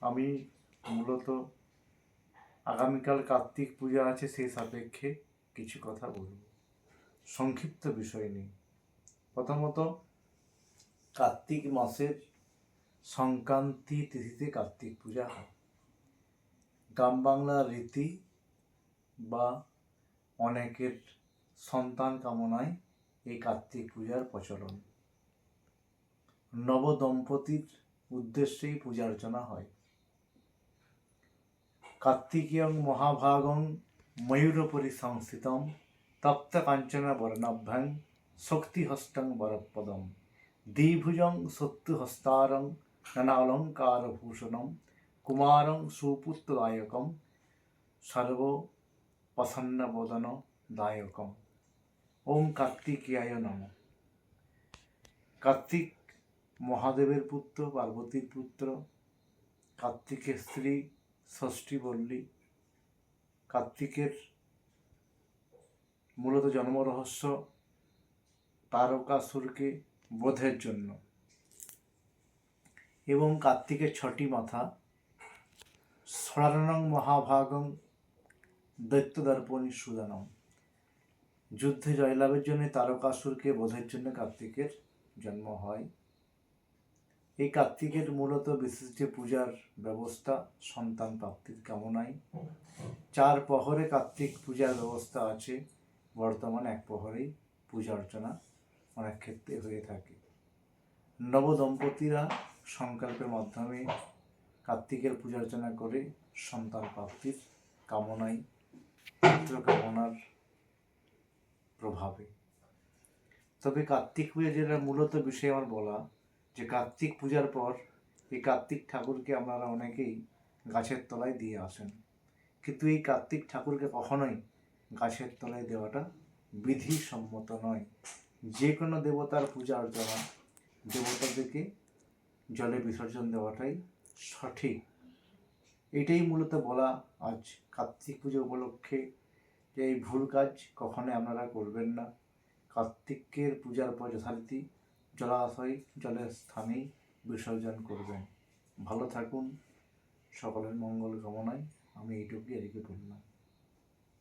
আমি মূলত আগামীকাল কার্তিক পূজা আছে সেই সাপেক্ষে কিছু কথা বলব। সংক্ষিপ্ত বিষয় নিয়ে। প্রথমত, কার্তিক মাসের সংক্রান্তি তিথিতে কার্তিক পূজা হয়। গ্রাম বাংলার রীতি বা অনেকের সন্তান কামনায় এই কার্তিক পূজার প্রচলন। নবদম্পতির উদ্দেশ্যেই পূজা অর্চনা হয়। কার্তিকীয়ং মহাভাগং ময়ূরপরি সংস্থিতম তপ্ত কাঞ্চন বর্ণাভ্যাং শক্তিহস্তং বরপদম দ্বিভুজং সত্যহস্তারং নানালঙ্কার ভূষণম কুমারং সুপুত্রদায়কম সর্ব প্রসন্নবদন দায়কম ওম কার্তিকেয়ায় নম। কার্তিক মহাদেবের পুত্র, পার্বতীর পুত্র, কার্তিকের স্ত্রী, ষষ্ঠী বল্লী। কার্তিকের মূলত জন্মরহস্য তারকাসুরকে বোধের জন্য। এবং কার্তিকের ছটি মাথা স্মরণং মহাভাগং দৈত্যদর্পণী সুদানম। যুদ্ধে জয়লাভের জন্য তারকাসুরকে বোধের জন্য কার্তিকের জন্ম হয়। এই কার্তিকের মূলত বিশেষ যে পূজার ব্যবস্থা, সন্তান প্রাপ্তির কামনায়। চার প্রহরে কার্তিক পূজার ব্যবস্থা আছে। বর্তমানে এক প্রহরেই পূজা অর্চনা অনেক ক্ষেত্রে হয়ে থাকে। নবদম্পতিরা সংকল্পের মাধ্যমে কার্তিকের পূজা অর্চনা করে সন্তান প্রাপ্তির কামনায় পুত্র কামনার প্রভাবে। তবে কার্তিক পূজা যেটা মূলত বিষয় আমার বলা যে কার্তিক পূজার পর এই কার্তিক ঠাকুরকে আপনারা অনেকেই গাছের তলায় দিয়ে আসেন। কিন্তু এই কার্তিক ঠাকুরকে কখনোই গাছের তলায় দেওয়াটা বিধিসম্মত নয়। যে কোনো দেবতার পূজা অর্চনা দেবতাদেরকে জলে বিসর্জন দেওয়াটাই সঠিক। এটাই মূলত বলা আজ কার্তিক পুজো উপলক্ষে যে এই ভুল কাজ কখনোই আপনারা করবেন না। কার্তিকের পূজার পর যথারীতি জলাশয় জলের স্থানেই বিসর্জন করবেন। ভালো থাকুন। সকলের মঙ্গল কামনায় আমি এইটুকুই এদিকে বললাম